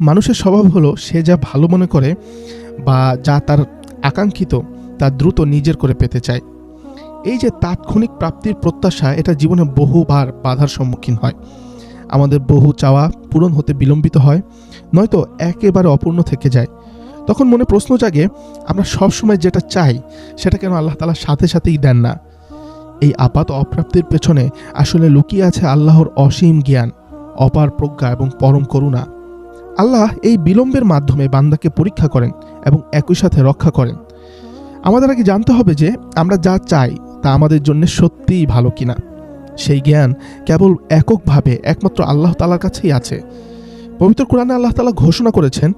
মানুষের স্বভাব হলো, সে যা ভালো মনে করে বা যা তার আকাঙ্ক্ষিত, তা দ্রুত নিজের করে পেতে চায়। এই যে তাৎক্ষণিক প্রাপ্তির প্রত্যাশা, এটা জীবনে বহুবার বাধার সম্মুখীন হয়। আমাদের বহু চাওয়া পূরণ হতে বিলম্বিত হয়, নয়তো একেবারে অপূর্ণ থেকে যায়। তখন মনে প্রশ্ন জাগে, আমরা সবসময় যেটা চাই, সেটা কেন আল্লাহ তালা সাথে সাথেই দেন না? এই আপাত অপ্রাপ্তির পেছনে আসলে লুকিয়ে আছে আল্লাহর অসীম জ্ঞান, অপার প্রজ্ঞা এবং পরম করুণা। আল্লাহ এই বিলম্বের মাধ্যমে বান্দাকে পরীক্ষা করেন এবং একই সাথে রক্ষা করেন। আমাদের আগে জানতে হবে যে আমরা যা চাই তা আমাদের জন্য সত্যিই ভালো কিনা। সেই জ্ঞান কেবল এককভাবে একমাত্র আল্লাহ তালার কাছেই আছে। পবিত্র কোরআনে আল্লাহ তালা ঘোষণা করেছেন,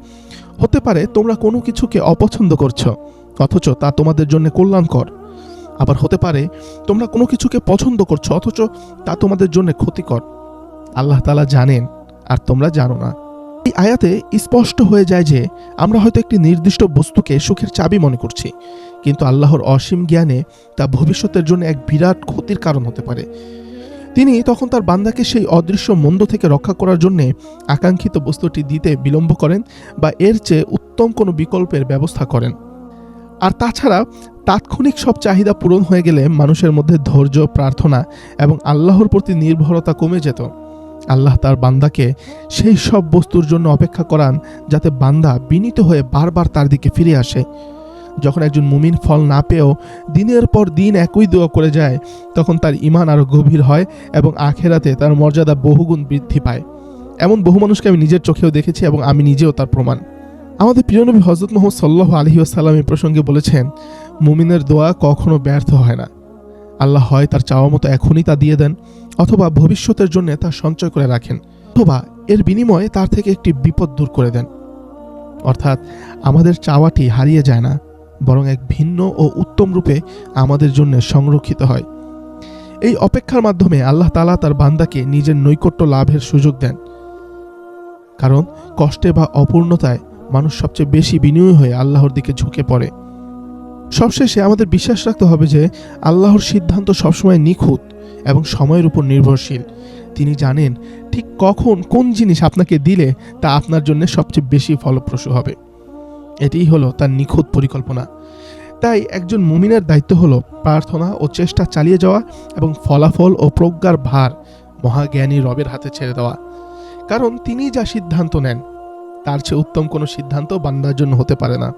হতে পারে তোমরা কোনো কিছুকে অপছন্দ করছ, অথচ তা তোমাদের জন্য কল্যাণকর। আবার হতে পারে তোমরা কোনো কিছুকে পছন্দ করছ, অথচ তা তোমাদের জন্য ক্ষতিকর। আল্লাহ তালা জানেন, আর তোমরা জানো না। এই আয়াতে স্পষ্ট হয়ে যায় যে আমরা হয়তো একটি নির্দিষ্ট বস্তুকে সুখের চাবি মনে করছি, কিন্তু আল্লাহর অসীম জ্ঞানে তা ভবিষ্যতের জন্য এক বিরাট ক্ষতির কারণ হতে পারে। তিনি তখন তার বান্দাকে সেই অদৃশ্য মন্দ থেকে রক্ষা করার জন্যে আকাঙ্ক্ষিত বস্তুটি দিতে বিলম্ব করেন বা এর চেয়ে উত্তম কোনো বিকল্পের ব্যবস্থা করেন। আর তাছাড়া তাৎক্ষণিক সব চাহিদা পূরণ হয়ে গেলে মানুষের মধ্যে ধৈর্য, প্রার্থনা এবং আল্লাহর প্রতি নির্ভরতা কমে যেত। আল্লাহ তার বান্দাকে সেই সব বস্তুর জন্য অপেক্ষা করান যাতে বান্দা বিনীত হয়ে বারবার তার দিকে ফিরে আসে। যখন একজন মুমিন ফল না পেয়েও দিনের পর দিন একই দোয়া করে যায়, তখন তার ইমান আরও গভীর হয় এবং আখেরাতে তার মর্যাদা বহুগুণ বৃদ্ধি পায়। এমন বহু মানুষকে আমি নিজের চোখেও দেখেছি এবং আমি নিজেও তার প্রমাণ। আমাদের প্রিয়নবী হজরত মোহাম্মদ সাল্লাহ আলহি আসাল্লাম এই প্রসঙ্গে বলেছেন, মুমিনের দোয়া কখনো ব্যর্থ হয় না। আল্লাহ হয় তার চাওয়া মতো এখনই তা দিয়ে দেন। অথবা ভবিষ্যতের জন্য তা সঞ্চয় করে রাখেন, অথবা এর বিনিময়ে তার থেকে একটি বিপদ দূর করে দেন। অর্থাৎ আমাদের চাওয়াটি হারিয়ে যায় না, বরং এক ভিন্ন ও উত্তম রূপে আমাদের জন্য সংরক্ষিত হয়। এই অপেক্ষার মাধ্যমে আল্লাহ তালা তার বান্দাকে নিজের নৈকট্য লাভের সুযোগ দেন। কারণ কষ্টে বা অপূর্ণতায় মানুষ সবচেয়ে বেশি বিনিয়োগ হয়ে আল্লাহর দিকে ঝুঁকে পড়ে। সবশেষে আমাদের বিশ্বাস রাখতে হবে যে আল্লাহর সিদ্ধান্ত সবসময় নিখুঁত। এবং সময়ের উপর নির্ভরশীল। তিনি জানেন ঠিক কখন কোন জিনিস আপনাকে দিলে তা আপনার জন্য সবচেয়ে বেশি ফলপ্রসূ হবে। এটিই হলো তার নিখুঁত পরিকল্পনা। তাই একজন মুমিনের দায়িত্ব হলো প্রার্থনা ও চেষ্টা চালিয়ে যাওয়া এবং ফলাফল ও প্রজ্ঞার ভার মহাজ্ঞানী রবের হাতে ছেড়ে দেওয়া। কারণ তিনি যা সিদ্ধান্ত নেন, তার চেয়ে উত্তম কোনো সিদ্ধান্ত বান্দার জন্য হতে পারে না।